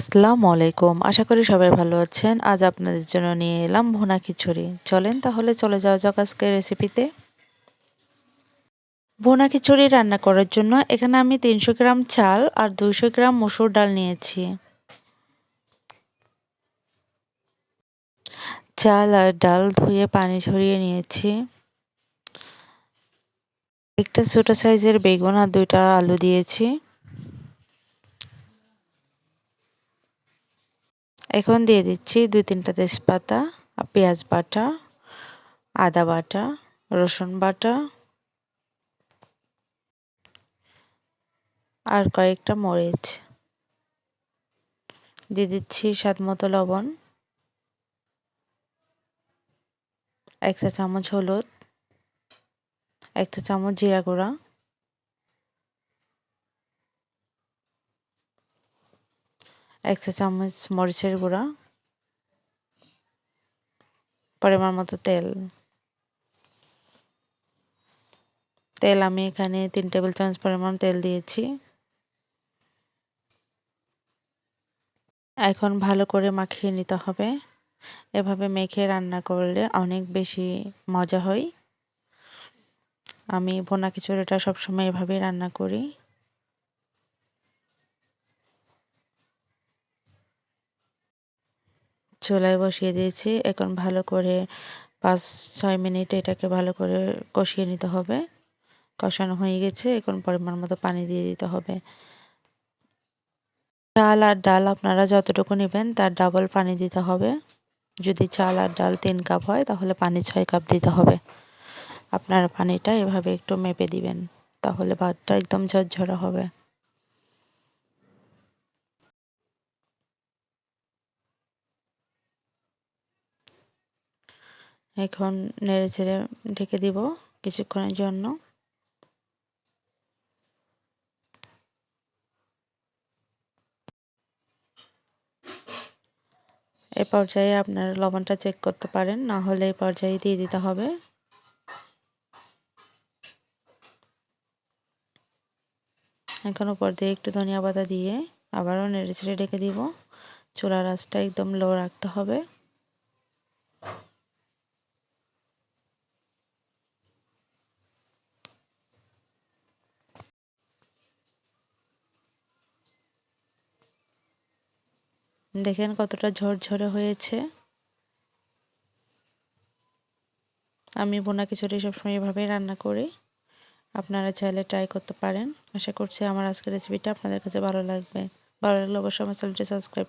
আসসালামু আলাইকুম। আশা করি সবাই ভালো আছেন। আজ আপনাদের জন্য নিয়ে এলাম ভুনা খিচুড়ি। চলেন তাহলে চলে যাওয়া যাক আজকের রেসিপিতে ভুনা খিচুড়ি রান্না করার জন্য এখানে আমি তিনশো গ্রাম চাল আর দুইশো গ্রাম মসুর ডাল নিয়েছি। চাল আর ডাল ধুয়ে পানি ঝরিয়ে নিয়েছি। একটা ছোটো সাইজের বেগুন আর দুইটা আলু দিয়েছি। এখন দিয়ে দিচ্ছি দুই তিনটা তেজপাতা, পেঁয়াজ বাটা, আদা বাটা, রসুন বাটা আর কয়েকটা মরিচ। দিয়ে দিচ্ছি স্বাদ মতো লবণ, এক চা চামচ হলুদ, এক চা চামচ জিরা গুঁড়া। এক চা চামচ মরিচের গুঁড়া, পরিমাণ মতো তেল। তেল আমি এখানে তিন টেবিল চামচ পরিমাণ তেল দিয়েছি। এখন ভালো করে মাখিয়ে নিতে হবে। এভাবে মেখে রান্না করলে অনেক বেশি মজা হয়। আমি ভোনা খিচুড়িটা সবসময় এভাবেই রান্না করি। চুলায় বসিয়ে দিয়েছি। এখন ভালো করে পাঁচ, ছয় মিনিট এটাকে ভালো করে কষিয়ে নিতে হবে। কষানো হয়ে গেছে, এখন পরিমাণ মতো পানি দিয়ে দিতে হবে। চাল আর ডাল আপনারা যতটুকু নেবেন তার ডাবল পানি দিতে হবে। যদি চাল আর ডাল তিন কাপ হয় তাহলে পানি ছয় কাপ দিতে হবে। আপনারা পানিটা এভাবে একটু মেপে দিবেন, তাহলে ভাতটা একদম ঝরঝরা হবে। এখন নেড়ে ছেড়ে ঢেকে দিব কিছুক্ষণের জন্য। এ পর্যায়ে আপনারা লবণটা চেক করতে পারেন, না হলে এই পর্যায়ে দিয়ে দিতে হবে। এখন উপর দিয়ে একটু ধনিয়া পাতা দিয়ে আবারও নেড়ে ছেড়ে ঢেকে দিব। চুলার আঁচটা একদম লো রাখতে হবে। দেখেন কতটা ঝরঝরে হয়েছে। আমি বোনা খিচুড়ি সবসময় এভাবেই রান্না করি। আপনারা চাইলে ট্রাই করতে পারেন। আশা করছি আমার আজকের রেসিপিটা আপনাদের কাছে ভালো লাগবে। ভালো লাগলে অবশ্যই আমার চ্যানেলটি সাবস্ক্রাইব